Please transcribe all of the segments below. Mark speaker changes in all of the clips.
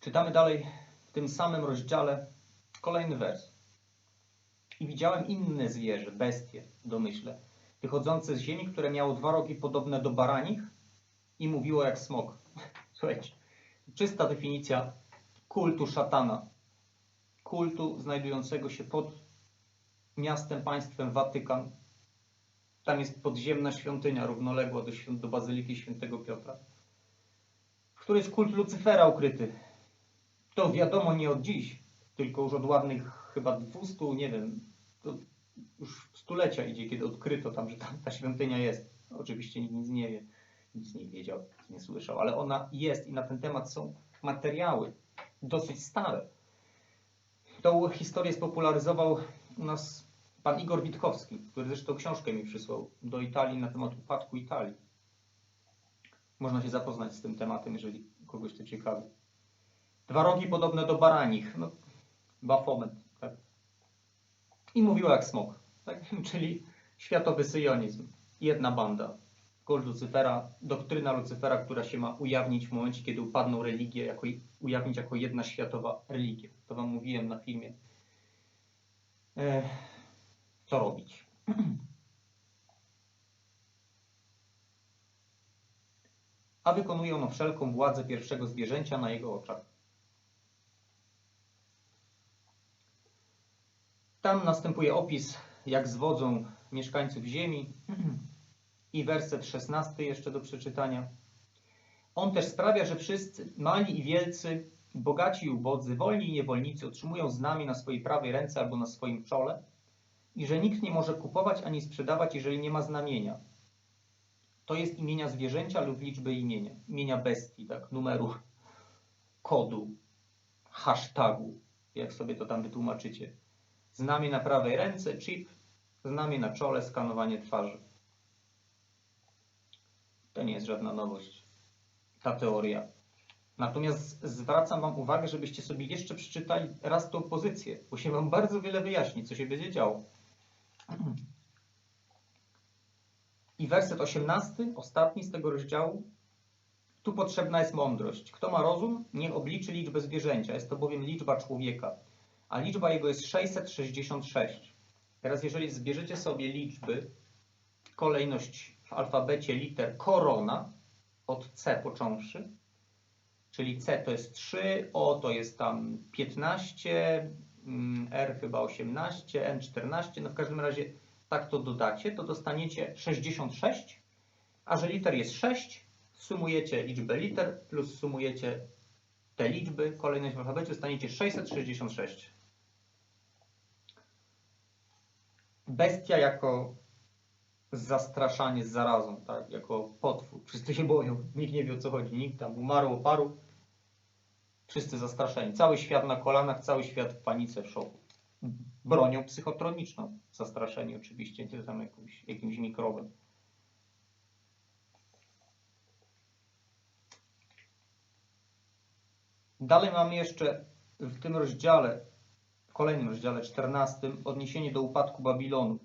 Speaker 1: Czytamy dalej w tym samym rozdziale kolejny wers. I widziałem inne zwierzę, bestie, domyślę, wychodzące z ziemi, które miało dwa rogi podobne do baranich i mówiło jak smok. Słuchajcie, czysta definicja kultu szatana. Kultu znajdującego się pod miastem, państwem Watykan. Tam jest podziemna świątynia równoległa do, świąt, do Bazyliki Świętego Piotra, w której jest kult Lucyfera ukryty. To wiadomo nie od dziś, tylko już od ładnych chyba 200, nie wiem, to już stulecia idzie, kiedy odkryto tam, że tam ta świątynia jest. Oczywiście nikt nic nie wie, nic nie wiedział, nic nie słyszał, ale ona jest i na ten temat są materiały dosyć stare. Tą historię spopularyzował u nas pan Igor Witkowski, który zresztą książkę mi przysłał do Italii na temat upadku Italii. Można się zapoznać z tym tematem, jeżeli kogoś to ciekawi. Dwa rogi podobne do baranich. No, Bafomet, tak. I mówiła jak smok, tak? czyli światowy syjonizm. Jedna banda. Kult Lucyfera, doktryna Lucyfera, która się ma ujawnić w momencie, kiedy upadną religie, jako, ujawnić jako jedna światowa religia. To wam mówiłem na filmie. E, co robić? A wykonuje ono wszelką władzę pierwszego zwierzęcia na jego oczach. Tam następuje opis, jak zwodzą mieszkańców ziemi i werset 16 jeszcze do przeczytania. On też sprawia, że wszyscy, mali i wielcy, bogaci i ubodzy, wolni i niewolnicy otrzymują znamie na swojej prawej ręce albo na swoim czole i że nikt nie może kupować ani sprzedawać, jeżeli nie ma znamienia. To jest imienia zwierzęcia lub liczby imienia. Imienia bestii, tak, numeru, kodu, hashtagu, jak sobie to tam wytłumaczycie. Znamie na prawej ręce, chip, znamie na czole, skanowanie twarzy. To nie jest żadna nowość, ta teoria. Natomiast zwracam Wam uwagę, żebyście sobie jeszcze przeczytali raz tą pozycję, bo się Wam bardzo wiele wyjaśni, co się będzie działo. I werset 18, ostatni z tego rozdziału. Tu potrzebna jest mądrość. Kto ma rozum, niech obliczy liczbę zwierzęcia. Jest to bowiem liczba człowieka, a liczba jego jest 666. Teraz jeżeli zbierzecie sobie liczby, kolejność w alfabecie liter korona, od C począwszy, czyli C to jest 3, O to jest tam 15, mm, R chyba 18, N 14, no w każdym razie tak to dodacie, to dostaniecie 66, a że liter jest 6, sumujecie liczbę liter plus sumujecie te liczby, kolejność w alfabecie, dostaniecie 666. Bestia jako zastraszanie z zarazą, tak, jako potwór. Wszyscy się boją, nikt nie wie o co chodzi, nikt tam umarło paru, wszyscy zastraszeni. Cały świat na kolanach, cały świat w panice, w szoku. Bronią psychotroniczną, zastraszeni oczywiście, nie tam jakimś, jakimś. Dalej mamy jeszcze w tym rozdziale, w kolejnym rozdziale 14, odniesienie do upadku Babilonu.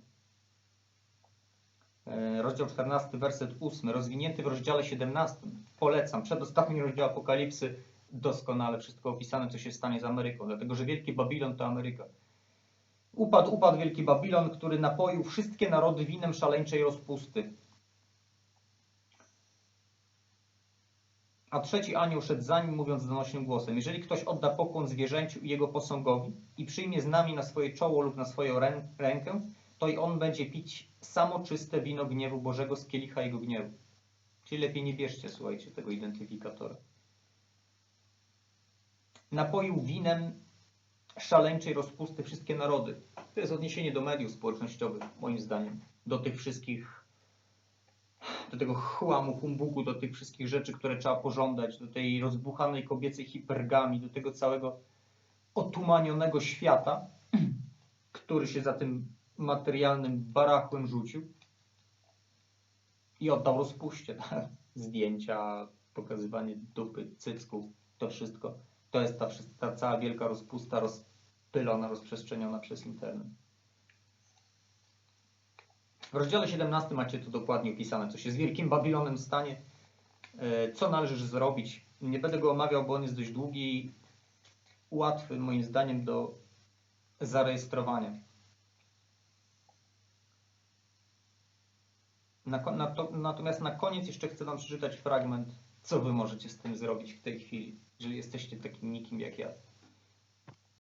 Speaker 1: E, Rozdział 14, werset 8, rozwinięty w rozdziale 17. Polecam, przedostatni rozdział Apokalipsy, doskonale wszystko opisane, co się stanie z Ameryką, dlatego że Wielki Babilon to Ameryka. Upadł, upadł Wielki Babilon, który napoił wszystkie narody winem szaleńczej rozpusty. A trzeci anioł szedł za nim, mówiąc donośnym głosem: Jeżeli ktoś odda pokłon zwierzęciu i jego posągowi i przyjmie z nami na swoje czoło lub na swoją rę rękę, to i on będzie pić samo czyste wino gniewu Bożego z kielicha jego gniewu. Czyli lepiej nie bierzcie, słuchajcie, tego identyfikatora. Napoił winem szaleńczej rozpusty wszystkie narody. To jest odniesienie do mediów społecznościowych, moim zdaniem. Do tych wszystkich, do tego chłamu, humbugu, do tych wszystkich rzeczy, które trzeba pożądać, do tej rozbuchanej kobiecej hipergami, do tego całego otumanionego świata, który się za tym materialnym barachłem rzucił i oddał rozpuście. Tak? Zdjęcia, pokazywanie dupy, cycków, to wszystko. To jest ta, ta cała wielka rozpusta rozpylona, rozprzestrzeniona przez internet. W rozdziale 17 macie to dokładnie opisane, co się z Wielkim Babilonem stanie, e, co należy zrobić. Nie będę go omawiał, bo on jest dość długi. łatwy moim zdaniem do zarejestrowania. Natomiast na koniec jeszcze chcę Wam przeczytać fragment, co Wy możecie z tym zrobić w tej chwili, jeżeli jesteście takim nikim jak ja.